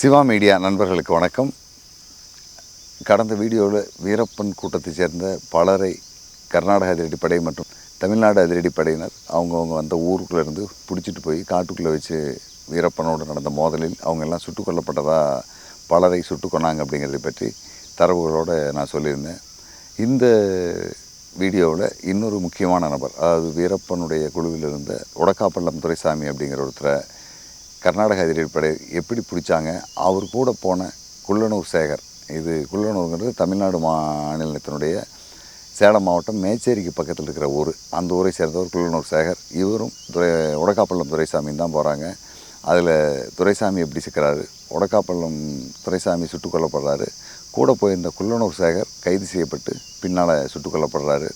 Siva media நண்பர்களுக்கு வணக்கம். கடந்த வீடியோவில் வீரப்பன் கூட்டத்தைச் சேர்ந்த பலரை கர்நாடக அதிரடிப்படை மற்றும் தமிழ்நாடு அதிரடிப்படையினர் அவங்கவுங்க வந்த ஊருக்குள்ளேருந்து பிடிச்சிட்டு போய் காட்டுக்குள்ளே வச்சு வீரப்பனோடு நடந்த மோதலில் அவங்க எல்லாம் சுட்டுக் கொல்லப்பட்டதாக பலரை சுட்டு கொண்டாங்க அப்படிங்கிறத பற்றி தரவுகளோடு நான் சொல்லியிருந்தேன். இந்த வீடியோவில் இன்னொரு முக்கியமான நபர் அதாவது வீரப்பனுடைய குழுவில் இருந்த உடக்காப்பள்ளம் துரைசாமி அப்படிங்கிற ஒருத்தரை கர்நாடக அதிரடிப்படை எப்படி பிடிச்சாங்க அவர் கூட போன குள்ளனூர் சேகர். இது குள்ளனூருங்கிறது தமிழ்நாடு மாநிலத்தினுடைய சேலம் மாவட்டம் மேச்சேரிக்கு பக்கத்தில் இருக்கிற ஊர். அந்த ஊரை சேர்ந்தவர் குள்ளனூர் சேகர். இவரும் துரை உடக்காப்பள்ளம் துரைசாமி தான் போகிறாங்க அதில் துரைசாமி எப்படி சிக்கிறாரு? உடக்காப்பள்ளம் துரைசாமி சுட்டுக் கொல்லப்படுறாரு. கூட போயிருந்த குள்ளனூர் சேகர் கைது செய்யப்பட்டு பின்னால் சுட்டுக் கொல்லப்படுறாரு.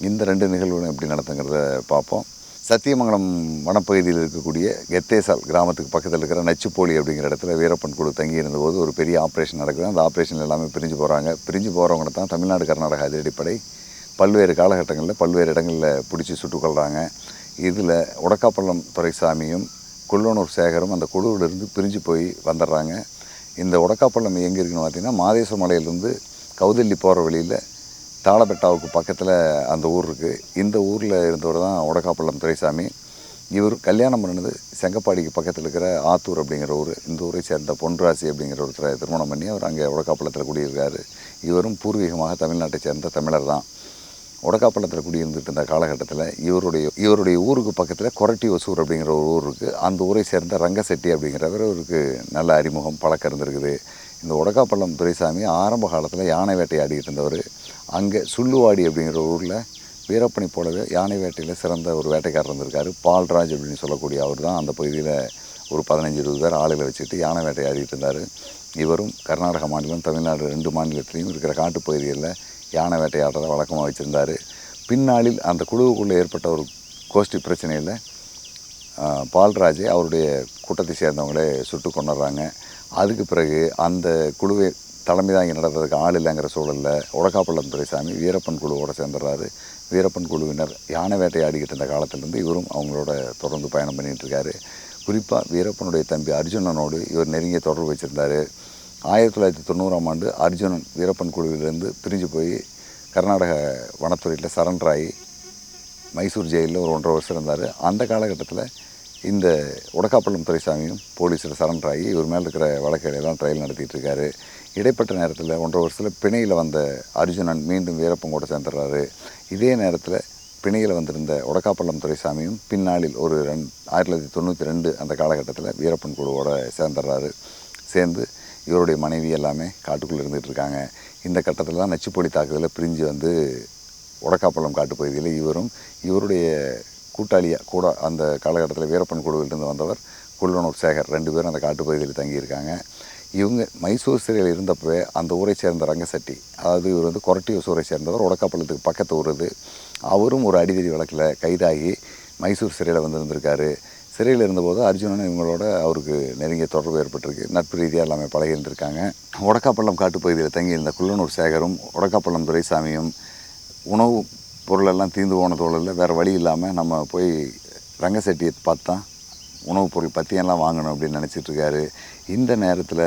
இந்த ரெண்டு நிகழ்வுகளும் எப்படி நடத்துங்கிறத பார்ப்போம். சத்தியமங்கலம் வனப்பகுதியில் இருக்கக்கூடிய கெத்தேசால் கிராமத்துக்கு பக்கத்தில் இருக்கிற நச்சுப்போலி அப்படிங்கிற இடத்துல வீரப்பன் குழு தங்கி இருந்தபோது ஒரு பெரிய ஆப்ரேஷன் நடக்குது. அந்த ஆப்ரேஷன் எல்லாமே பிரிஞ்சு போகிறாங்க பிரிஞ்சு போகிறவங்க தான் தமிழ்நாடு கர்நாடக அதிரடிப்படை. பல்வேறு காலகட்டங்களில் பல்வேறு இடங்களில் பிடிச்சி சுட்டுக்கொள்கிறாங்க இதில் உடக்காப்பள்ளம் துரைசாமியும் குள்ளனூர் சேகரும் அந்த குழுவிலிருந்து பிரிஞ்சு போய் வந்துடுறாங்க. இந்த உடக்காப்பள்ளம் எங்கே இருக்குன்னு பார்த்தீங்கன்னா மாதேஸ்வர மலையிலேருந்து கௌதல்லி போகிற வழியில் தாளபெட்டாவுக்கு பக்கத்தில் அந்த ஊர் இருக்குது இந்த ஊரில் இருந்தவர் தான் உடக்காப்பள்ளம் துரைசாமி. இவர் கல்யாணம் பண்ணினது செங்கப்பாடிக்கு பக்கத்தில் இருக்கிற ஆத்தூர் அப்படிங்கிற ஊர். இந்த ஊரை சேர்ந்த பொன்ராசி அப்படிங்கிற ஒருத்தரை திருமணம் பண்ணி அவர் அங்கே உடக்காப்பள்ளத்தில் குடியிருக்காரு. இவரும் பூர்வீகமாக தமிழ்நாட்டை சேர்ந்த தமிழர் தான். உடக்காப்பள்ளத்தில் குடியிருந்துட்டு இருந்த காலகட்டத்தில் இவருடைய இவருடைய ஊருக்கு பக்கத்தில் கொரட்டி ஒசூர் அப்படிங்கிற ஒரு ஊர் இருக்குது அந்த ஊரை சேர்ந்த ரங்கசெட்டி அப்படிங்கிறவர் இவருக்கு நல்ல அறிமுகம் பழக்கம் இருந்திருக்குது. இந்த உடக்காப்பள்ளம் துரைசாமி ஆரம்ப காலத்தில் யானை வேட்டையாடிட்டு இருந்தவர். அங்கே சுள்ளுவாடி அப்படிங்கிற ஊரில் வீரப்பனை போலவே யானை வேட்டையில் சிறந்த ஒரு வேட்டைக்காரர் இருந்திருக்காரு பால்ராஜ் அப்படின்னு சொல்லக்கூடிய அவர் தான் அந்த பகுதியில் ஒரு பதினஞ்சு இருபது பேர் ஆளுகளை வச்சுட்டு யானை வேட்டையாடிட்டு இருந்தார். இவரும் கர்நாடக மாநிலம் தமிழ்நாடு ரெண்டு மாநிலத்திலையும் இருக்கிற காட்டுப்பகுதிகளில் யானை வேட்டையாடுறதை வழக்கமாக வச்சுருந்தார். பின்னாளில் அந்த குழுவுக்குள்ளே ஏற்பட்ட ஒரு கோஷ்டி பிரச்சனையில் பால்ராஜை அவருடைய கூட்டத்தை சேர்ந்தவங்களே சுட்டு கொண்டுடுறாங்க அதுக்கு பிறகு அந்த குழுவை தலைமை தாங்கி நடத்துறதுக்கு ஆள் இல்லைங்கிற சூழலில் உடக்காப்பள்ளம் துரைசாமி வீரப்பன் குழுவோட சேர்ந்துடுறாரு. வீரப்பன் குழுவினர் யானை வேட்டையாடிக்கிட்டு இருந்த காலத்திலேருந்து இவரும் அவங்களோட தொடர்ந்து பயணம் பண்ணிகிட்டு இருக்காரு. குறிப்பாக வீரப்பனுடைய தம்பி அர்ஜுனனோடு இவர் நெருங்கிய தொடர்பு வச்சுருந்தார். ஆயிரத்தி தொள்ளாயிரத்தி தொண்ணூறாம் ஆண்டு அர்ஜுனன் வீரப்பன் குழுவிலிருந்து பிரிஞ்சு போய் கர்நாடக வனத்துறையில் சரண்டர் ஆகி மைசூர் ஜெயிலில் ஒரு ஒன்றரை வருஷம் இருந்தார். அந்த காலகட்டத்தில் இந்த உடக்காப்பள்ளம் துரைசாமியும் போலீஸில் சரண்டர் ஆகி இவர் மேலே இருக்கிற வழக்குகளை ட்ரையல் நடத்திட்டு இருக்காரு. இடைப்பட்ட நேரத்தில் ஒன்றரை வருஷத்தில் பிணையில் வந்த அர்ஜுனன் மீண்டும் வீரப்பன் கூட சேர்ந்துடுறாரு. இதே நேரத்தில் பிணையில் வந்திருந்த உடக்காப்பள்ளம் துரைசாமியும் பின்னாளில் ஒரு ரெண் ஆயிரத்தி தொள்ளாயிரத்தி தொண்ணூற்றி ரெண்டு அந்த காலகட்டத்தில் வீரப்பன் குழுவோட சேர்ந்துடுறாரு. சேர்ந்து இவருடைய மனைவி எல்லாமே காட்டுக்குள்ளே இருந்துகிட்டு இருக்காங்க. இந்த கட்டத்தில் தான் நச்சுப்பொடி தாக்குதலில் பிரிஞ்சு வந்து உடக்காப்பள்ளம் காட்டுப்பகுதியில் இவரும் இவருடைய கூட்டாளியாக கூட அந்த காலகட்டத்தில் வீரப்பன் குழுவிலிருந்து வந்தவர் குள்ளனூர் சேகர் ரெண்டு பேரும் அந்த காட்டுப்பகுதியில் தங்கியிருக்காங்க. இவங்க மைசூர் சிறையில் இருந்தப்பவே அந்த ஊரை சேர்ந்த ரங்கசட்டி அதாவது இவர் வந்து கொரட்டியூர் ஊரை சேர்ந்தவர் உடக்காப்பள்ளத்துக்கு பக்கத்து ஊர் இது அவரும் ஒரு அடிதடி வழக்கில் கைதாகி மைசூர் சிறையில் வந்திருந்திருக்காரு. சிறையில் இருந்தபோது அர்ஜுனன் இவங்களோட அவருக்கு நெருங்கிய தொடர்பு ஏற்பட்டிருக்கு. நட்பு ரீதியாக எல்லாமே பழகி இருந்திருக்காங்க உடக்காப்பள்ளம் காட்டுப்பகுதியில் தங்கியிருந்த குள்ளனூர் சேகரும் உடக்காப்பள்ளம் துரைசாமியும் உணவு பொருளெல்லாம் தீர்ந்து போன இல்லை வேறு வழி இல்லாமல் நம்ம போய் ரங்கசெட்டியை பார்த்தா உணவுப் பொருள் பற்றியெல்லாம் வாங்கணும் அப்படின்னு நினச்சிட்ருக்காரு இந்த நேரத்தில்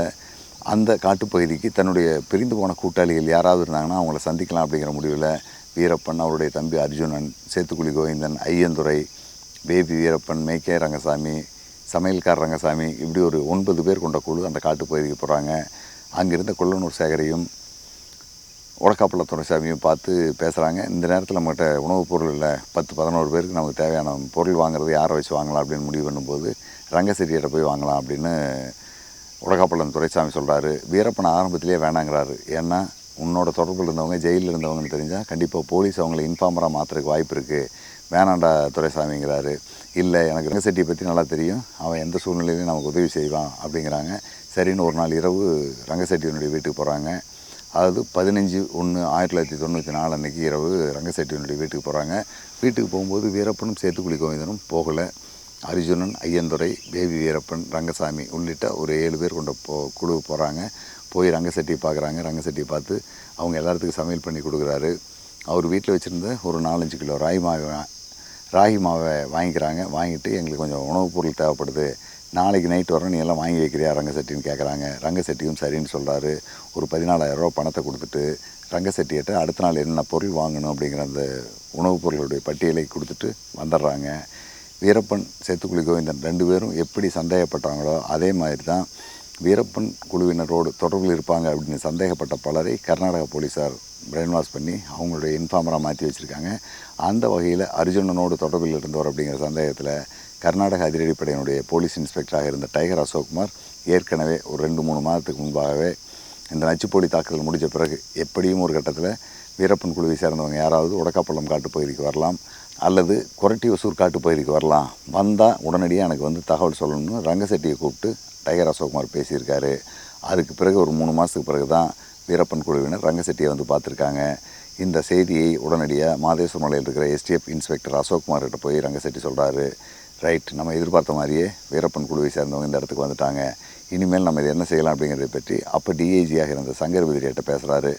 அந்த காட்டுப்பகுதிக்கு தன்னுடைய பிரிந்து போன கூட்டாளிகள் யாராவது இருந்தாங்கன்னா அவங்கள சந்திக்கலாம் அப்படிங்கிற முடிவில் வீரப்பன் அவருடைய தம்பி அர்ஜுனன் சேத்துக்குழி கோவிந்தன் ஐயந்துரை பேபி வீரப்பன் மேக்கே ரங்கசாமி சமையல்கார் ரங்கசாமி இப்படி ஒரு ஒன்பது பேர் கொண்ட குழு அந்த காட்டுப்பகுதிக்கு போகிறாங்க அங்கிருந்த கொள்ளனூர் சேகரையும் உடக்காப்பள்ள துரைசாமியும் பார்த்து பேசுகிறாங்க இந்த நேரத்தில் நம்மகிட்ட உணவுப் பொருள் இல்லை. பத்து பதினோரு பேருக்கு நமக்கு தேவையான பொருள் வாங்குறது யாரை வச்சு வாங்கலாம் அப்படின்னு முடிவு பண்ணும்போது ரங்கசெட்டியிட்ட போய் வாங்கலாம் அப்படின்னு உடக்காப்பள்ளம் துரைசாமி சொல்கிறாரு வீரப்பன் ஆரம்பத்திலேயே வேணாங்கிறாரு. ஏன்னா உன்னோட தொடர்பில் இருந்தவங்க ஜெயிலில் இருந்தவங்கன்னு தெரிஞ்சால் கண்டிப்பாக போலீஸ் அவங்கள இன்ஃபார்மராக மாற்றுறதுக்கு வாய்ப்பு இருக்குது வேணாண்டா துரைசாமிங்கிறாரு. இல்லை எனக்கு ரங்கசெட்டியை பற்றி நல்லா தெரியும். அவன் எந்த சூழ்நிலையிலையும் நமக்கு உதவி செய்வான் அப்படிங்கிறாங்க. சரின்னு ஒரு நாள் இரவு ரங்கசெட்டியினுடைய வீட்டுக்கு போகிறாங்க அதாவது பதினஞ்சு ஒன்று ஆயிரத்தி தொள்ளாயிரத்தி தொண்ணூற்றி நாலு அன்றைக்கி இரவு ரங்கசெட்டியினுடைய வீட்டுக்கு போகிறாங்க வீட்டுக்கு போகும்போது வீரப்பனும் சேத்துக்குழி கோவிந்தனும் போகலை. அர்ஜுனன் ஐயந்துரை பேபி வீரப்பன் ரங்கசாமி உள்ளிட்ட ஒரு ஏழு பேர் கொண்ட போ குழு போகிறாங்க போய் ரங்கசெட்டியை பார்க்குறாங்க ரங்கசெட்டியை பார்த்து அவங்க எல்லாத்துக்கும் சமையல் பண்ணி கொடுக்குறாரு. அவர் வீட்டில் வச்சுருந்த ஒரு நாலஞ்சு கிலோ ராகி மாவை ராகி மாவை வாங்கிக்கிறாங்க. வாங்கிட்டு எங்களுக்கு கொஞ்சம் உணவுப் பொருள் தேவைப்படுது. நாளைக்கு நைட் வரோம் நீ எல்லாம் வாங்கி வைக்கிறியா? ரங்கசெட்டின்னு கேட்குறாங்க ரங்கசெட்டியும் சரின்னு சொல்கிறாரு ஒரு பதினாலாயிரம் பணத்தை கொடுத்துட்டு ரங்கசெட்டியிட்ட அடுத்த நாள் என்ன பொருள் வாங்கணும் அப்படிங்கிற அந்த உணவுப் பொருளுடைய பட்டியலை கொடுத்துட்டு வந்துடுறாங்க. வீரப்பன் சேத்துக்குழி கோவிந்தன் ரெண்டு பேரும் எப்படி சந்தேகப்பட்டாங்களோ அதே மாதிரி தான் வீரப்பன் குழுவினரோடு தொடர்பில் இருப்பாங்க அப்படின்னு சந்தேகப்பட்ட பலரை கர்நாடக போலீஸார் பிரெயின் வாஷ் பண்ணி அவங்களுடைய இன்ஃபார்மராக மாற்றி வச்சுருக்காங்க. அந்த வகையில் அர்ஜுனனோடு தொடர்பில் இருந்தவர் அப்படிங்கிற சந்தேகத்தில் கர்நாடக அதிரடிப்படையினுடைய போலீஸ் இன்ஸ்பெக்டராக இருந்த டைகர் அசோக்குமார் ஏற்கனவே ஒரு ரெண்டு மூணு மாதத்துக்கு முன்பாகவே இந்த நச்சுப்பொடி தாக்குதல் முடிஞ்ச பிறகு எப்படியும் ஒரு கட்டத்தில் வீரப்பன் குழுவை சேர்ந்தவங்க யாராவது உடக்காப்பள்ளம் காட்டுப்பகுதிக்கு வரலாம் அல்லது குரட்டி ஒசூர் காட்டு வரலாம். வந்தால் உடனடியாக எனக்கு வந்து தகவல் சொல்லணும்னு ரங்கசெட்டியை கூப்பிட்டு டைகர் அசோக்குமார் பேசியிருக்காரு. அதுக்கு பிறகு ஒரு மூணு மாதத்துக்கு பிறகு தான் வீரப்பன் குழுவினர் ரங்கசெட்டியை வந்து பார்த்துருக்காங்க. இந்த செய்தியை உடனடியாக மாதேஸ்வரமலையில் இருக்கிற எஸ்டிஎஃப் இன்ஸ்பெக்டர் அசோக்குமார்கிட்ட போய் ரங்கசெட்டி சொல்கிறாரு ரைட் நம்ம எதிர்பார்த்த மாதிரியே வீரப்பன் குழுவை சேர்ந்தவங்க இந்த இடத்துக்கு வந்துட்டாங்க. இனிமேல் நம்ம இதை என்ன செய்யலாம் அப்படிங்கிறத பற்றி அப்போ டிஐஜியாக இருந்த சங்கர் விதிரியிட்ட பேசுகிறாரு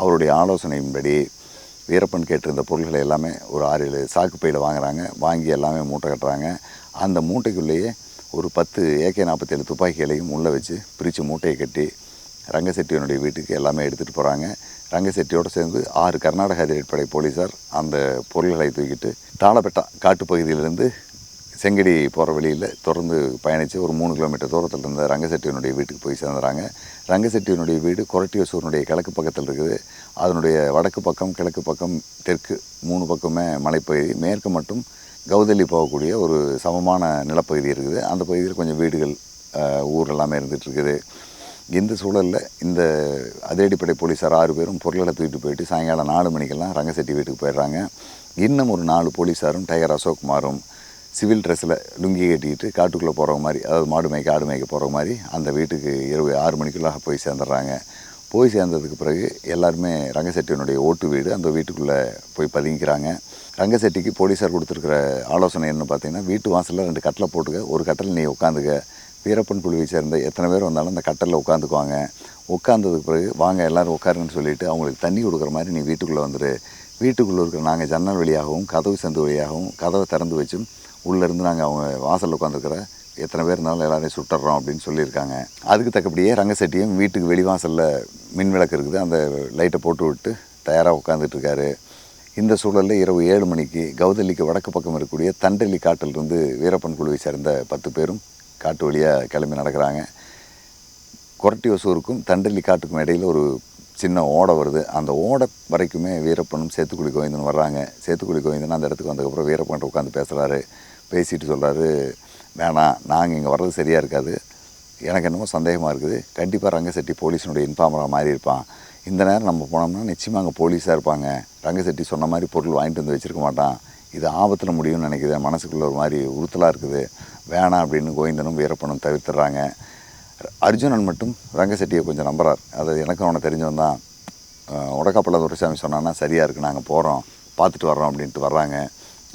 அவருடைய ஆலோசனையின்படி வீரப்பன் கேட்டிருந்த பொருள்களை எல்லாமே ஒரு ஆறு ஏழு சாக்கு பையில் வாங்குறாங்க. வாங்கி எல்லாமே மூட்டை கட்டுறாங்க. அந்த மூட்டைக்குள்ளேயே ஒரு பத்து ஏகே நாற்பத்தேழு துப்பாக்கிகளையும் உள்ளே வச்சு பிரித்து மூட்டையை கட்டி ரங்கசெட்டியனுடைய வீட்டுக்கு எல்லாமே எடுத்துகிட்டு போகிறாங்க ரங்கசெட்டியோடு சேர்ந்து ஆறு கர்நாடக அதிரடிப்படை போலீஸார் அந்த பொருள்களை தூக்கிட்டு தாளப்பேட்டா காட்டுப்பகுதியிலிருந்து செங்கடி போகிற வழியில் தொடர்ந்து பயணித்து ஒரு மூணு கிலோமீட்டர் தூரத்தில் இருந்த ரங்கசெட்டியனுடைய வீட்டுக்கு போய் சேர்ந்துறாங்க. ரங்கசெட்டியனுடைய வீடு கொரட்டியசூரனுடைய கிழக்கு பக்கத்தில் இருக்குது. அதனுடைய வடக்கு பக்கம் கிழக்கு பக்கம் தெற்கு மூணு பக்கமே மலைப்பகுதி. மேற்கு மட்டும் கௌதலி போகக்கூடிய ஒரு சமமான நிலப்பகுதி இருக்குது. அந்த பகுதியில் கொஞ்சம் வீடுகள் ஊர் எல்லாமே இருந்துகிட்ருக்குது இந்த சூழலில் இந்த அதிரடிப்படை போலீஸார் ஆறு பேரும் பொருளை தூக்கிட்டு போயிட்டு சாயங்காலம் நாலு மணிக்கெல்லாம் ரங்கசெட்டி வீட்டுக்கு போயிடுறாங்க. இன்னும் ஒரு நாலு போலீஸாரும் டைகர் அசோக்குமாரும் சிவில் ட்ரெஸ்ஸில் லுங்கி கட்டிக்கிட்டு காட்டுக்குள்ளே போகிற மாதிரி அதாவது மாடு மேய்க்க ஆடு மேய்க்க போகிற மாதிரி அந்த வீட்டுக்கு இரவு ஆறு மணிக்குள்ளாக போய் சேர்ந்துடுறாங்க. போய் சேர்ந்ததுக்கு பிறகு எல்லாருமே ரங்கசெட்டியினுடைய ஓட்டு வீடு அந்த வீட்டுக்குள்ளே போய் பதுங்கிக்கிறாங்க. ரங்கசெட்டிக்கு போலீஸார் கொடுத்துருக்குற ஆலோசனை என்ன பார்த்தீங்கன்னா வீட்டு வாசலில் ரெண்டு கட்டில் போட்டுக்க ஒரு கட்டில் நீ உட்காந்துக்க. வீரப்பன் குழுவை சேர்ந்த எத்தனை பேர் வந்தாலும் அந்த கட்டலில் உட்காந்துக்குவாங்க. உட்காந்ததுக்கு பிறகு வாங்க எல்லோரும் உட்காருங்கன்னு சொல்லிட்டு அவங்களுக்கு தண்ணி கொடுக்குற மாதிரி நீ வீட்டுக்குள்ளே வந்துடு வீட்டுக்குள்ளே இருக்கிற நாங்கள் ஜன்னல் வழியாகவும் கதவு சந்து வழியாகவும் கதவை திறந்து வச்சும் உள்ளேருந்து நாங்கள் அவங்க வாசலில் உட்காந்துருக்கிற எத்தனை பேர் இருந்தாலும் எல்லாரையும் சுட்டுறோம் அப்படின்னு சொல்லியிருக்காங்க. அதுக்கு தக்கப்படியே ரங்கசெட்டியும் வீட்டுக்கு வெளிவாசலில் மின் விளக்கு இருக்குது. அந்த லைட்டை போட்டு விட்டு தயாராக உட்காந்துட்ருக்காரு இந்த சூழலில் இரவு ஏழு மணிக்கு கௌதலிக்கு வடக்கு பக்கம் இருக்கக்கூடிய தண்டலி காட்டிலிருந்து வீரப்பன் குழுவை சேர்ந்த பத்து பேரும் காட்டு வழியாக கிளம்பி நடக்கிறாங்க. கொரட்டி ஒசூருக்கும் தண்டலி காட்டுக்கும் இடையில் ஒரு சின்ன ஓடை வருது. அந்த ஓடை வரைக்குமே வீரப்பனும் சேத்துக்குடி கோவிந்தன் வர்றாங்க. சேத்துக்குடி கோவிந்தன் அந்த இடத்துக்கு வந்ததுக்கப்புறம் வீரப்பன் உட்காந்து பேசுகிறாரு பேசிட்டு சொல்கிறாரு வேணாம் நாங்கள் இங்கே வர்றது சரியாக இருக்காது. எனக்கு என்னமோ சந்தேகமாக இருக்குது. கண்டிப்பாக ரங்கசெட்டி போலீஸினுடைய இன்ஃபார்மராக மாறி இருப்பான். இந்த நேரம் நம்ம போனோம்னா நிச்சயமாக அங்கே போலீஸாக இருப்பாங்க. ரங்கசெட்டி சொன்ன மாதிரி பொருள் வாங்கிட்டு வந்து வச்சுருக்க மாட்டான். இது ஆபத்தில் முடியும்னு நினைக்கிது மனசுக்குள்ள ஒரு மாதிரி உறுத்தலாக இருக்குது. வேணாம் அப்படின்னு கோவிந்தனும் வீரப்பனும் தவிர்த்துறாங்க அர்ஜுனன் மட்டும் ரங்கசெட்டியை கொஞ்சம் நம்புறார். அது எனக்கும் அவனை தெரிஞ்சவன் தான். உடக்காப்பள்ள துரைசாமி சொன்னான்னா சரியாக இருக்குது நாங்கள் போகிறோம் பார்த்துட்டு வர்றோம் அப்படின்ட்டு வர்றாங்க.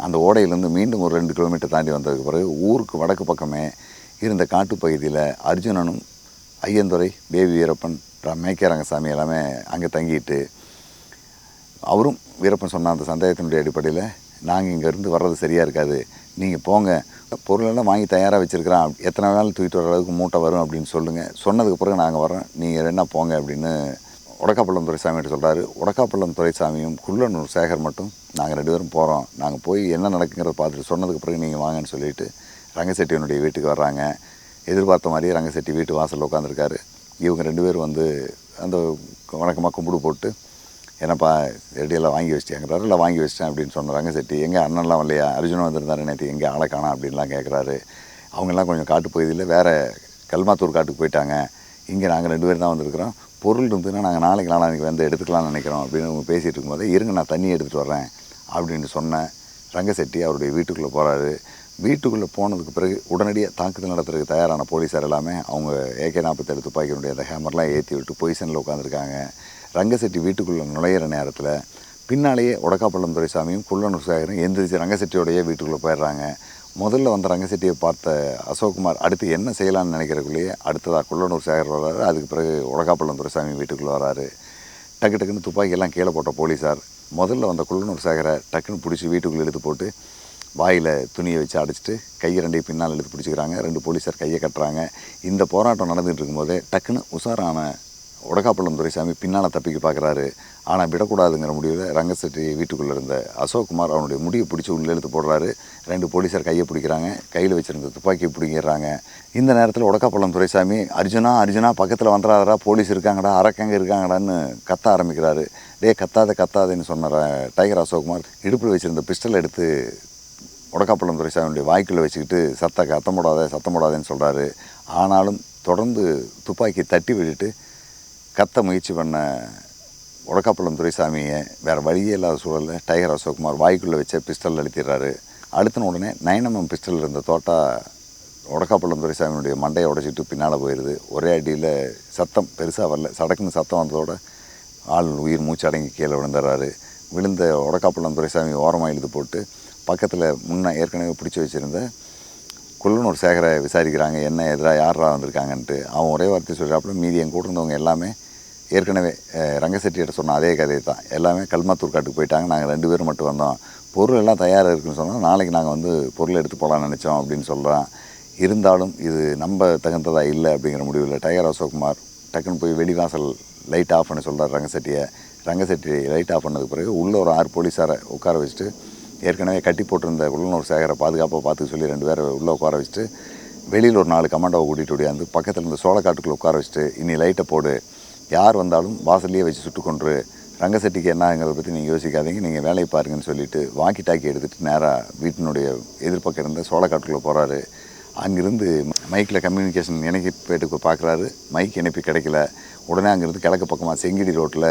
அந்த ஓடையிலேருந்து மீண்டும் ஒரு ரெண்டு கிலோமீட்டர் தாண்டி வந்ததுக்கு பிறகு ஊருக்கு வடக்கு பக்கமே இருந்த காட்டுப்பகுதியில் அர்ஜுனனும் ஐயந்துரை பேபி வீரப்பன் மேக்கே ரங்கசாமி எல்லாமே அங்கே தங்கிட்டு அவரும் வீரப்பன் சொன்ன அந்த சந்தேகத்தினுடைய அடிப்படையில் நாங்கள் இங்கேருந்து வர்றது சரியாக இருக்காது. நீங்கள் போங்க. பொருளெல்லாம் வாங்கி தயாராக வச்சுருக்கிறான். எத்தனை நாள் தூக்கிட்டு வர அளவுக்கு மூட்டை வரும் அப்படின்னு சொல்லுங்கள் சொன்னதுக்கு பிறகு நாங்கள் வரோம் நீங்கள் என்ன போங்க அப்படின்னு உடக்காப்பள்ளம் துரைசாமிகிட்ட சொல்கிறாரு உடக்காப்பள்ளம் துரைசாமியும் குள்ளனூர் சேகர் மட்டும் நாங்கள் ரெண்டு பேரும் போகிறோம் நாங்கள் போய் என்ன நடக்குங்கிறத பார்த்துட்டு சொன்னதுக்கு பிறகு நீங்கள் வாங்கன்னு சொல்லிட்டு ரங்கசெட்டியனுடைய வீட்டுக்கு வர்றாங்க. எதிர்பார்த்த மாதிரியே ரங்கசெட்டி வீட்டு வாசலில் உட்காந்துருக்காரு இவங்க ரெண்டு பேரும் வந்து அந்த வணக்கமாக கும்பிடு போட்டு என்னப்பா ரெடியெல்லாம் வாங்கி வச்சிட்டியாங்கிறாரு இல்லை வாங்கி வச்சிட்டேன் அப்படின்னு சொன்னாங்க ரங்கசெட்டி எங்கள் அண்ணன்லாம் இல்லையா அர்ஜுனும் வந்திருந்தாரு நேற்று எங்கே ஆளை காணோம் அப்படின்லாம் கேட்குறாரு அவங்கெல்லாம் கொஞ்சம் காட்டு பகுதியில் வேறு கல்மாத்தூர் காட்டுக்கு போயிட்டாங்க. இங்கே நாங்கள் ரெண்டு பேரும் தான் வந்திருக்கிறோம். பொருள் இருந்ததுன்னா நாங்கள் நாளைக்கு நாளைக்கு வந்து எடுத்துக்கலாம்னு நினைக்கிறோம் அப்படின்னு அவங்க பேசிகிட்டு இருக்கும்போது இருங்க நான் தண்ணி எடுத்துகிட்டு வரேன் அப்படின்னு சொன்னேன் ரங்கசெட்டி அவருடைய வீட்டுக்குள்ளே போகிறாரு வீட்டுக்குள்ளே போனதுக்கு பிறகு உடனடியாக தாக்குதல் நடத்துறதுக்கு தயாரான போலீஸார் எல்லாமே அவங்க ஏகே நாற்பத்தேழு துப்பாக்கியினுடைய அந்த ஹேமர்லாம் ஏற்றி விட்டு பொசிஷனில் உட்காந்துருக்காங்க ரங்கசெட்டி வீட்டுக்குள்ளே நுழையிற நேரத்தில் பின்னாலேயே உடக்காப்பள்ளம் துரைசாமியும் குள்ளனூர் சாகரும் எந்திரிச்சு ரங்கசெட்டியோடைய வீட்டுக்குள்ளே போயிடுறாங்க. முதல்ல வந்த ரங்கசெட்டியை பார்த்த அசோக்குமார் அடுத்து என்ன செய்யலாம்னு நினைக்கிறக்குள்ளேயே அடுத்ததாக குள்ளனூர் சேகர் வர்றாரு. அதுக்கு பிறகு உடக்காப்பள்ளம் துரைசாமி வீட்டுக்குள்ளே வராரு டக்கு டக்குன்னு துப்பாக்கி எல்லாம் கீழே போட்ட போலீஸார் முதல்ல வந்த குள்ளனூர் சேகரை டக்குன்னு பிடிச்சி வீட்டுக்குள்ளே எடுத்து போட்டு வாயில் துணியை வச்சு அடிச்சுட்டு கையை ரெண்டையும் பின்னால் இழுத்து பிடிச்சிக்கிறாங்க. ரெண்டு போலீஸார் கையை கட்டுறாங்க. இந்த போராட்டம் நடந்துகிட்டு இருக்கும்போதே டக்குன்னு உஷாரான உடக்காப்பள்ளம் துரைசாமி பின்னால் தப்பிக்க பார்க்குறாரு ஆனால் விடக்கூடாதுங்கிற முடிவில் ரங்கசெட்டி வீட்டுக்குள்ளே இருந்த அசோக்குமார் அவனுடைய முடியை பிடிச்சி உள்ளே இழுத்து போடுறாரு. ரெண்டு போலீஸார் கையை பிடிக்கிறாங்க. கையில் வச்சுருந்த துப்பாக்கியை பிடிக்கிறாங்க இந்த நேரத்தில் உடக்காப்பள்ளம் துரைசாமி அர்ஜுனா அர்ஜுனா பக்கத்தில் வந்துடாதரா போலீஸ் இருக்காங்கடா அரக்கங்க இருக்காங்கடான்னு கத்த ஆரம்பிக்கிறாரு. டே கத்தாத கத்தாதேன்னு சொன்ன டைகர் அசோக்குமார் இடுப்பில் வச்சிருந்த பிஸ்டல் எடுத்து உடக்காப்பள்ளம் துரைசாமியுடைய வாய்க்குள்ளே வச்சுக்கிட்டு சத்த சத்தம் போடாத சத்தம் போடாதேன்னு சொல்கிறாரு ஆனாலும் தொடர்ந்து துப்பாக்கி தட்டி விட்டுட்டு கத்த முயற்சி பண்ண உடக்காப்பள்ளம் துரைசாமியை வேறு வழியே இல்லாத சூழலில் டைகர் அசோக்குமார் வாய்க்குள்ளே வச்ச பிஸ்டல் அழுத்திடுறாரு. அழுத்தின உடனே நைனமம் பிஸ்டல் இருந்த தோட்டா உடக்காப்பள்ளம் துரைசாமியினுடைய மண்டையை உடைச்சிட்டு பின்னால் போயிடுது ஒரே அடியில் சத்தம் பெருசாக வரல. சடக்குன்னு சத்தம் வந்ததோட ஆள் உயிர் மூச்சு அடங்கி கீழே விழுந்துடுறாரு விழுந்த உடக்காப்பள்ளம் துரைசாமி ஓரமாக இழுத்து போட்டு பக்கத்தில் முன்னே ஏற்கனவே பிடிச்சி வச்சுருந்த குள்ளனூர் சேகரை விசாரிக்கிறாங்க என்ன எதிராக யாரா வந்திருக்காங்கன்ட்டு. அவன் ஒரே வார்த்தை சொல்கிறாப்புல மீதி என் கூட இருந்தவங்க எல்லாமே ஏற்கனவே அஹ், ரங்கசெட்டியிட்ட சொன்ன அதே கதையை தான். எல்லாமே கல்மாத்தூர் காட்டுக்கு போயிட்டாங்க நாங்கள் ரெண்டு பேரும் மட்டும் வந்தோம். பொருள் எல்லாம் தயாராக இருக்குன்னு சொன்னால் நாளைக்கு நாங்கள் வந்து பொருள் எடுத்து போகலான்னு நினச்சோம் அப்படின்னு சொல்கிறான் இருந்தாலும் இது நம்ப தகுந்ததாக இல்லை அப்படிங்கிற முடிவில் டயர் அசோக்குமார் டக்குன்னு போய் வெடிவாசல் லைட் ஆஃப் பண்ண சொல்கிறார் ரங்கசெட்டியை. ரங்கசெட்டி லைட் ஆஃப் பண்ணதுக்கு பிறகு உள்ளே ஒரு ஆறு போலீஸாரை உட்கார வச்சுட்டு ஏற்கனவே கட்டி போட்டிருந்த உள்ளூர் சேகரை பாதுகாப்பாக பார்த்து சொல்லி ரெண்டு பேரை உள்ளே உட்கார வச்சுட்டு வெளியில் ஒரு நாலு கமாண்டோவை கூட்டிகிட்டு ஓடியாந்து பக்கத்தில் இருந்த சோளக்காட்டுக்குள்ளே உட்கார வச்சுட்டு இனி லைட்டை போடு. யார் வந்தாலும் வாசல்லையே வச்சு சுட்டு கொன்று. ரங்கசெட்டிக்கு என்னங்கிறத பற்றி நீங்கள் யோசிக்காதீங்க. நீங்கள் வேலையை பாருங்கன்னு சொல்லிவிட்டு வாக்கி டாக்கி எடுத்துகிட்டு நேராக வீட்டினுடைய எதிர்பக்கம் இருந்த சோளக்காட்டுக்குள்ளே போகிறாரு அங்கேருந்து மைக்கில் கம்யூனிகேஷன் இணைக்கி போயிட்டு பார்க்குறாரு. மைக் இணைப்பு கிடைக்கல. உடனே அங்கேருந்து கிழக்கு பக்கமாக செங்கிடி ரோட்டில்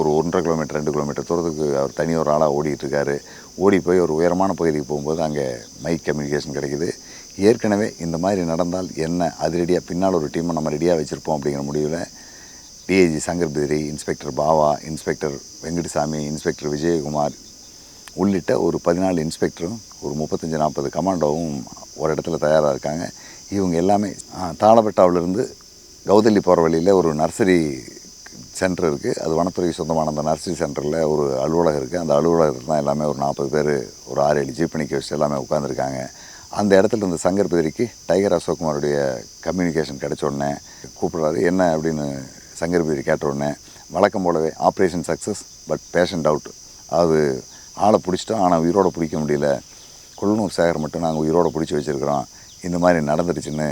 ஒரு ஒன்றரை கிலோமீட்டர் ரெண்டு கிலோமீட்டர் தூரத்துக்கு அவர் தனி ஒரு ஆளாக ஓடிட்டு இருக்காரு. ஓடி போய் ஒரு உயரமான பகுதிக்கு போகும்போது அங்கே மைக் கம்யூனிகேஷன் கிடைக்குது. ஏற்கனவே இந்த மாதிரி நடந்தால் என்ன? அதிரடியாக பின்னால் ஒரு டீமை நம்ம ரெடியாக வச்சுருப்போம் அப்படிங்கிற முடிவில் DIG Shankar Bidari inspector Bava inspector Venkatasamy inspector Vijayakumar உள்ளிட்ட ஒரு பதினாலு இன்ஸ்பெக்டரும் ஒரு முப்பத்தஞ்சு நாற்பது கமாண்டோவும் ஒரு இடத்துல தயாராக இருக்காங்க. இவங்க எல்லாமே ஆ, தாளபெட்டாவிலிருந்து கௌதல்லி போகிற வழியில் ஒரு நர்சரி சென்டர் இருக்குது அது வனத்துறைக்கு சொந்தமான அந்த நர்சரி சென்டரில் ஒரு அலுவலகம் இருக்குது அந்த அலுவலகத்தில் தான் எல்லாமே ஒரு நாற்பது பேர் ஒரு ஆறு ஏழு ஜீப் பண்ணிக்க வச்சு எல்லாமே உட்காந்துருக்காங்க அந்த இடத்துல இருந்த சங்கர் பதிரிக்கு டைகர் அசோக்குமாருடைய கம்யூனிகேஷன் கிடச்ச உடனே கூப்பிட்றாரு. என்ன? அப்படின்னு சங்கர் பதிரி கேட்ட உடனே வழக்கம் போலவே operation success but patient out அது ஆளை பிடிச்சிட்டோம் ஆனால் உயிரோடு பிடிக்க முடியல. கொள்ளனூர் சேகர் மட்டும் நாங்கள் உயிரோட பிடிச்சி வச்சுருக்கிறோம். இந்த மாதிரி நடந்துருச்சுன்னு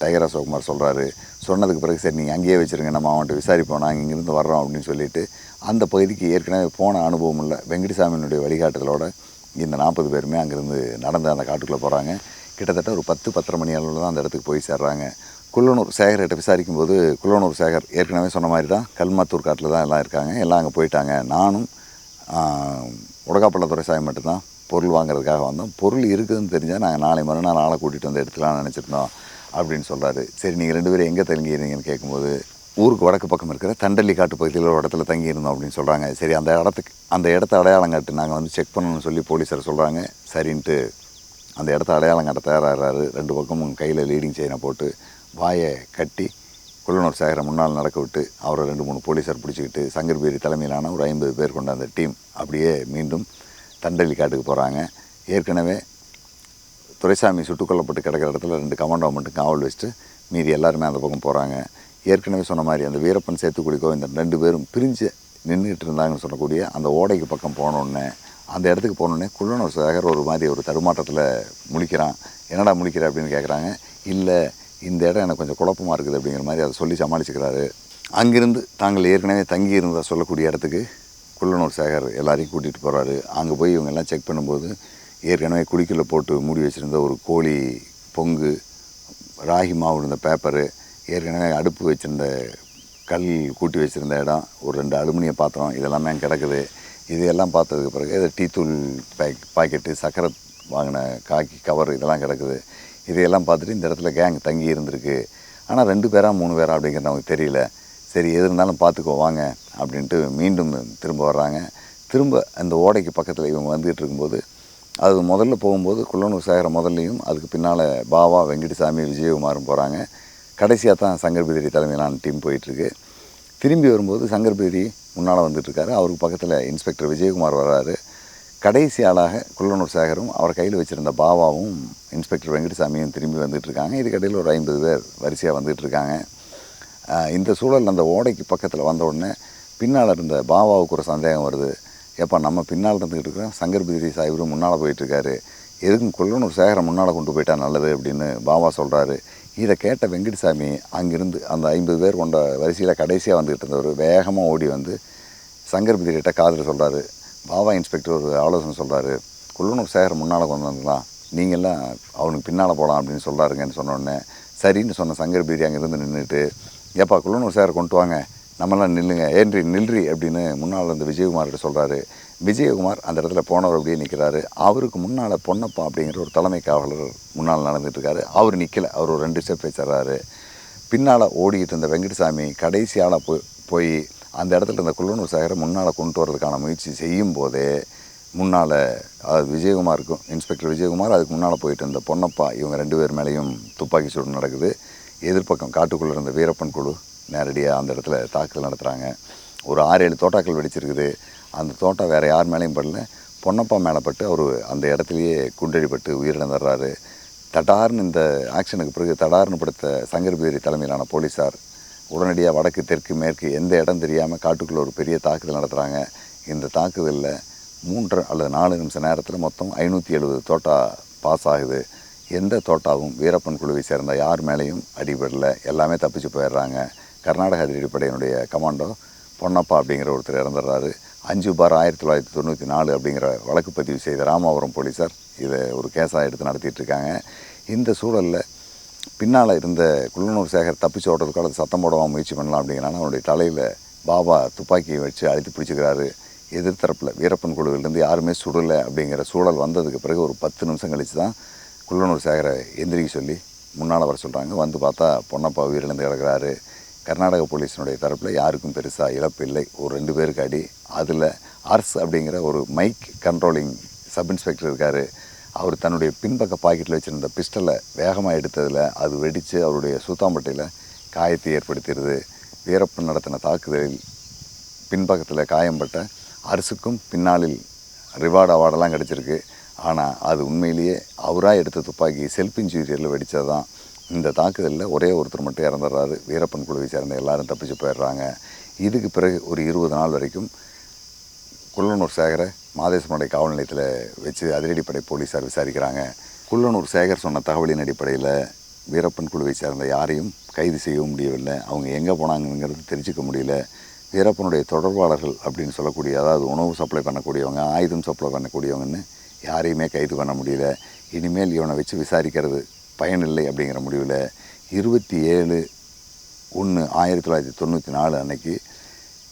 டைகர் அசோக்குமார் சொல்கிறாரு சொன்னதுக்கு பிறகு சரி நீங்கள் அங்கேயே வச்சுருங்க நம்ம அவன்கிட்ட விசாரிப்போம் நாங்கள் இங்கேருந்து வர்றோம் அப்படின்னு சொல்லிட்டு அந்த பகுதிக்கு ஏற்கனவே போன அனுபவம் இல்லை. வெங்கடசாமியினுடைய வழிகாட்டுதலோடு இந்த நாற்பது பேருமே அங்கேருந்து நடந்து அந்த காட்டுக்குள்ளே போகிறாங்க கிட்டத்தட்ட ஒரு பத்து பத்தரை மணி அளவில் தான் அந்த இடத்துக்கு போய் சேர்றாங்க. குள்ளனூர் சேகர்கிட்ட விசாரிக்கும் போது குள்ளனூர் சேகர் ஏற்கனவே சொன்ன மாதிரி தான் கல்மாத்தூர் காட்டில் தான் எல்லாம் இருக்காங்க. எல்லாம் அங்கே போயிட்டாங்க. நானும் உடகாப்பள்ளத்துறை சாய் மட்டும்தான் பொருள் வாங்குறதுக்காக வந்தோம். பொருள் இருக்குதுன்னு தெரிஞ்சால் நாங்கள் நாளை மறுநாள் ஆளை கூட்டிகிட்டு வந்து எடுத்துக்கலாம்னு நினச்சிருந்தோம். அப்படின்னு சொல்கிறாரு சரி நீங்கள் ரெண்டு பேரும் எங்கே தங்கியிருந்தீங்கன்னு கேட்கும்போது ஊருக்கு வடக்கு பக்கம் இருக்கிற தண்டல்லி காட்டு பகுதியில் ஒரு இடத்துல தங்கியிருந்தோம் அப்படின்னு சொல்கிறாங்க சரி அந்த இடத்துக்கு அந்த இடத்த அடையாளம் காட்டு நாங்கள் வந்து செக் பண்ணணும்னு சொல்லி போலீஸார் சொல்கிறாங்க சரின்ட்டு அந்த இடத்த அடையாளம் காட்ட தயாராகிறாரு ரெண்டு பக்கமும் கையில் லீடிங் செயினை போட்டு வாயை கட்டி குள்ளனூர் சாகரை முன்னால் நடக்க விட்டு அவரை ரெண்டு மூணு போலீஸார் பிடிச்சிக்கிட்டு சங்கர்பேரி தலைமையிலான ஒரு ஐம்பது பேர் கொண்ட அந்த டீம் அப்படியே மீண்டும் தண்டல்லி காட்டுக்கு போகிறாங்க ஏற்கனவே துரைசாமி சுட்டுக் கொல்லப்பட்டு கிடக்கிற இடத்துல ரெண்டு கமாண்டோ மட்டும் காவல் வச்சுட்டு மீதி எல்லாருமே அந்த பக்கம் போகிறாங்க ஏற்கனவே சொன்ன மாதிரி அந்த வீரப்பன் சேத்துக்குடி கோவிந்தன் ரெண்டு பேரும் பிரிஞ்சு நின்றுட்டு இருந்தாங்கன்னு சொல்லக்கூடிய அந்த ஓடைக்கு பக்கம் போனோடனே அந்த இடத்துக்கு போனோடனே குள்ளனூர் சாகர் ஒரு மாதிரி ஒரு தடுமாற்றத்தில் முழிக்கிறான். என்னடா முழிக்கிற? அப்படின்னு கேட்குறாங்க இல்லை இந்த இடம் எனக்கு கொஞ்சம் குழப்பமாக இருக்குது அப்படிங்கிற மாதிரி அதை சொல்லி சமாளிச்சுக்கிறாரு. அங்கிருந்து தாங்கள் ஏற்கனவே தங்கி இருந்த சொல்லக்கூடிய இடத்துக்கு குள்ளனூர் சேகர் எல்லாரையும் கூட்டிகிட்டு போகிறாரு அங்கே போய் இவங்க எல்லாம் செக் பண்ணும்போது ஏற்கனவே குடிக்கல போட்டு மூடி வச்சுருந்த ஒரு கோழி பொங்கு ராகி மாவு இருந்த பேப்பரு ஏற்கனவே அடுப்பு வச்சுருந்த கல் கூட்டி வச்சுருந்த இடம் ஒரு ரெண்டு அலுமினிய பாத்திரம் இதெல்லாமே கிடக்குது. இதையெல்லாம் பார்த்ததுக்கு பிறகு இது டீ தூள் பேக் பாக்கெட்டு சக்கரை வாங்கின காக்கி கவர் இதெல்லாம் கிடக்குது. இதையெல்லாம் பார்த்துட்டு இந்த இடத்துல கேங் தங்கி இருந்திருக்கு. ஆனால் ரெண்டு பேரா மூணு பேரா அப்படிங்கிறது நமக்கு தெரியல. சரி எது இருந்தாலும் பார்த்துக்கோ வாங்க அப்படின்ட்டு மீண்டும் திரும்ப வர்றாங்க. திரும்ப அந்த ஓடைக்கு பக்கத்தில் இவங்க வந்துகிட்டு இருக்கும்போது அது முதல்ல போகும்போது குள்ளனூர் சாகர முதல்லையும் அதுக்கு பின்னால் பாவா வெங்கடசாமி விஜயகுமாரும் போகிறாங்க கடைசியாக தான் சங்கர் பிதிரி தலைமையிலான டீம் போயிட்டுருக்கு. திரும்பி வரும்போது சங்கர் பிதிரி முன்னால் வந்துட்டுருக்காரு. அவருக்கு பக்கத்தில் இன்ஸ்பெக்டர் விஜயகுமார் வர்றாரு. கடைசி ஆளாக குள்ளனூர் சேகரும் அவர் கையில் வச்சுருந்த பாபாவும் இன்ஸ்பெக்டர் வெங்கடசாமியும் திரும்பி வந்துட்டுருக்காங்க. இதுக்கடையில் ஒரு ஐம்பது பேர் வரிசையாக வந்துட்டுருக்காங்க. இந்த சூழல் அந்த ஓடைக்கு பக்கத்தில் வந்த உடனே பின்னால் இருந்த பாபாவுக்கு ஒரு சந்தேகம் வருது. ஏப்பா நம்ம பின்னால் இருந்துக்கிட்டு இருக்கிறோம் சங்கர் பிதிரி சாஹிபரும் முன்னால் போயிட்டுருக்காரு. எதுக்கும் குள்ளனூர் சேகரம் முன்னால் கொண்டு போயிட்டா நல்லது அப்படின்னு பாபா சொல்கிறாரு இதை கேட்ட வெங்கடசாமி அங்கிருந்து அந்த ஐம்பது பேர் கொண்ட வரிசையில் கடைசியாக வந்துக்கிட்டு இருந்தவர் வேகமாக ஓடி வந்து சங்கர் பிதிரிகிட்ட காதில் சொல்கிறாரு பாபா இன்ஸ்பெக்டர் ஒரு ஆலோசனை சொல்கிறாரு குள்ளனூர் சேகர் முன்னால் கொண்டு வந்துடலாம். நீங்கள்லாம் அவனுக்கு பின்னால் போகலாம் அப்படின்னு சொல்கிறாருங்கன்னு சொன்னோடனே சரின்னு சொன்ன சங்கர் பிதிரி அங்கேருந்து நின்றுட்டு ஏப்பா குள்ளனூர் சேகர் கொண்டு வாங்க. நம்மளாம் நில்லுங்க ஏன்றி நில்றி அப்படின்னு முன்னால் இருந்த விஜயகுமார்கிட்ட சொல்கிறாரு விஜயகுமார் அந்த இடத்துல போனவர் அப்படியே நிற்கிறாரு அவருக்கு முன்னால் பொன்னப்பா அப்படிங்கிற ஒரு தலைமை காவலர் முன்னால் நடந்துகிட்ருக்காரு அவர் நிற்கலை அவர் ஒரு ரெண்டு ஸ்டெப் வச்சிட்றாரு பின்னால் ஓடிக்கிட்டு இருந்த வெங்கடசாமி கடைசியால் போய் போய் அந்த இடத்துல இருந்த குள்ளனூர் சாகரை முன்னால் கொண்டு வரதுக்கான முயற்சி செய்யும் போதே முன்னால் அது விஜயகுமாருக்கும் இன்ஸ்பெக்டர் விஜயகுமார் அதுக்கு முன்னால் போயிட்டு இருந்த பொன்னப்பா இவங்க ரெண்டு பேர் மேலேயும் துப்பாக்கி சூடு நடக்குது. எதிர்ப்பக்கம் காட்டுக்குள்ளே இருந்த வீரப்பன் குழு நேரடியாக அந்த இடத்துல தாக்குதல் நடத்துகிறாங்க ஒரு ஆறு ஏழு தோட்டாக்கள் வெடிச்சிருக்குது. அந்த தோட்டா வேறு யார் மேலேயும் படல. பொன்னப்பா மேலே பட்டு அவர் அந்த இடத்துலையே குண்டடிப்பட்டு உயிரிழந்துடுறாரு. தடார்னு இந்த ஆக்ஷனுக்கு பிறகு தடார்னு படுத்த சங்கர்பேரி தலைமையிலான போலீஸார் உடனடியாக வடக்கு தெற்கு மேற்கு எந்த இடம் தெரியாமல் காட்டுக்குள்ளே ஒரு பெரிய தாக்குதல் நடத்துகிறாங்க இந்த தாக்குதலில் மூன்று அல்லது நாலு நிமிஷம் நேரத்தில் மொத்தம் ஐநூற்றி எழுபது தோட்டா பாஸ் ஆகுது. எந்த தோட்டாவும் வீரப்பன் குழுவை சேர்ந்த யார் மேலேயும் அடிபடல. எல்லாமே தப்பிச்சு போயிடுறாங்க. கர்நாடக அதிரடிப்படையினுடைய கமாண்டோ பொன்னப்பா அப்படிங்கிற ஒருத்தர் இறந்துடுறாரு. அஞ்சு பார் ஆயிரத்தி தொள்ளாயிரத்தி தொண்ணூற்றி நாலு அப்படிங்கிற வழக்கு பதிவு செய்த ராமாபுரம் போலீஸார் இதை ஒரு கேஸாக எடுத்து நடத்திட்டுருக்காங்க. இந்த சூழலில் பின்னால் இருந்த குள்ளனூர் சேகர் தப்பிச்சு ஓடுறதுக்கு சத்தம் போடவா முயற்சி பண்ணலாம் அப்படிங்கிறனால அவனுடைய தலையில் பாபா துப்பாக்கியை வச்சு அழுத்தி பிடிச்சிக்கிறாரு. எதிர்த்தரப்பில் வீரப்பன் குழுவிலேருந்து யாருமே சுடலை அப்படிங்கிற சூழல் வந்ததுக்கு பிறகு ஒரு பத்து நிமிஷம் கழித்து தான் குள்ளனூர் சேகரை எந்திரிக்க சொல்லி முன்னால் வர சொல்கிறாங்க வந்து பார்த்தா பொன்னப்பா உயிரிழந்து கிடக்கிறாரு. கர்நாடக போலீஸினுடைய தரப்பில் யாருக்கும் பெருசாக இழப்பு இல்லை. ஒரு ரெண்டு பேருக்கு அடி. அதில் அர்ஸ் அப்படிங்கிற ஒரு மைக் கண்ட்ரோலிங் சப் இன்ஸ்பெக்டர் இருக்கார். அவர் தன்னுடைய பின்பக்க பாக்கெட்டில் வச்சுருந்த பிஸ்டலை வேகமாக எடுத்ததில் அது வெடித்து அவருடைய சூத்தாம்பட்டையில் காயத்தை ஏற்படுத்திடுது. வீரப்பன் நடத்தின தாக்குதலில் பின்பக்கத்தில் காயம்பட்ட அரசுக்கும் பின்னாளில் ரிவார்டு அவார்டெல்லாம் கிடச்சிருக்கு. ஆனால் அது உண்மையிலேயே அவராக எடுத்த துப்பாக்கி செல்ஃப் இன்ஜூரியரில் வெடித்தது தான் இந்த தாக்குதலில் ஒரே ஒருத்தர் மட்டும் இறந்துடுறாரு. வீரப்பன் குழுவை சேர்ந்த எல்லாரும் தப்பிச்சு போயிடுறாங்க. இதுக்கு பிறகு ஒரு இருபது நாள் வரைக்கும் குள்ளனூர் சேகரை மாதேசமடை காவல் நிலையத்தில் வச்சு அதிரடிப்படை போலீஸார் விசாரிக்கிறாங்க. குள்ளனூர் சேகர் சொன்ன தகவலின் அடிப்படையில் வீரப்பன் குழுவை சேர்ந்த யாரையும் கைது செய்யவும் முடியவில்லை. அவங்க எங்கே போனாங்கங்கிறது தெரிஞ்சுக்க முடியல. வீரப்பனுடைய தொடர்பாளர்கள் அப்படின்னு சொல்லக்கூடிய அதாவது உணவு சப்ளை பண்ணக்கூடியவங்க ஆயுதம் சப்ளை பண்ணக்கூடியவங்கன்னு யாரையுமே கைது பண்ண முடியல. இனிமேல் இவனை வச்சு விசாரிக்கிறது பயனில்லை அப்படிங்கிற முடிவில் இருபத்தி ஏழு ஒன்று ஆயிரத்தி தொள்ளாயிரத்தி தொண்ணூற்றி நாலு அன்னைக்கு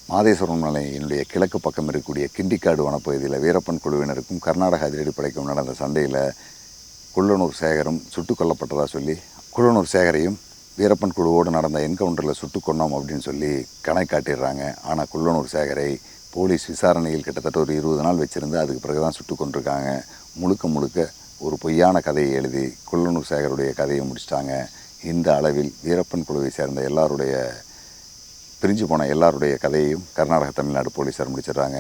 மாதேஸ்வரம் நிலையினுடைய கிழக்கு பக்கம் இருக்கக்கூடிய கிண்டிக்காடு வனப்பகுதியில் வீரப்பன் குழுவினருக்கும் கர்நாடக அதிரடி படைக்கும் நடந்த சண்டையில் குள்ளனூர் சேகரும் சுட்டுக் கொல்லப்பட்டதாக சொல்லி குள்ளனூர் சேகரையும் வீரப்பன் குழுவோடு நடந்த என்கவுண்டரில் சுட்டு கொண்டோம் அப்படின்னு சொல்லி கணக்கு காட்டிடுறாங்க. ஆனால் குள்ளனூர் சேகரை போலீஸ் விசாரணையில் கிட்டத்தட்ட ஒரு இருபது நாள் வச்சுருந்து அதுக்கு பிறகு தான் சுட்டுக் கொண்டிருக்காங்க. முழுக்க முழுக்க ஒரு பொய்யான கதையை எழுதி குள்ளனூர் சேகருடைய கதையை முடிச்சிட்டாங்க. இந்த அளவில் வீரப்பன் குழுவை சேர்ந்த எல்லாருடைய பிரிஞ்சு போன எல்லாருடைய கதையையும் கர்நாடக தமிழ்நாடு போலீஸார் முடிச்சிடுறாங்க.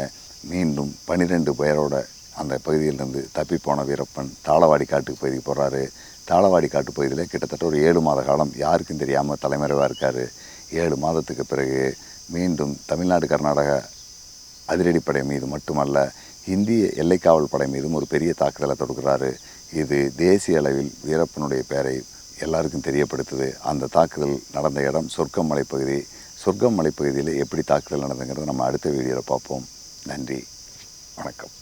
மீண்டும் பன்னிரெண்டு பேரோட அந்த பகுதியிலிருந்து தப்பி போன வீரப்பன் தாளவாடி காட்டுக்கு பகுதிக்கு போகிறாரு தாளவாடி காட்டு பகுதியில் கிட்டத்தட்ட ஒரு ஏழு மாத காலம் யாருக்கும் தெரியாமல் தலைமறைவாக இருக்கார். ஏழு மாதத்துக்கு பிறகு மீண்டும் தமிழ்நாடு கர்நாடக அதிரடிப்படை மீது மட்டுமல்ல இந்திய எல்லைக்காவல் படை மீதும் ஒரு பெரிய தாக்குதலை தொடுக்கிறாரு. இது தேசிய அளவில் வீரப்பனுடைய பெயரை எல்லாருக்கும் தெரியப்படுத்துது. அந்த தாக்குதல் நடந்த இடம் சொர்க்கம் மலைப்பகுதி சொர்க்கம் மலைப்பகுதியில் எப்படி தாக்குதல் நடந்துங்கிறத நம்ம அடுத்த வீடியோவில் பார்ப்போம். நன்றி. வணக்கம்.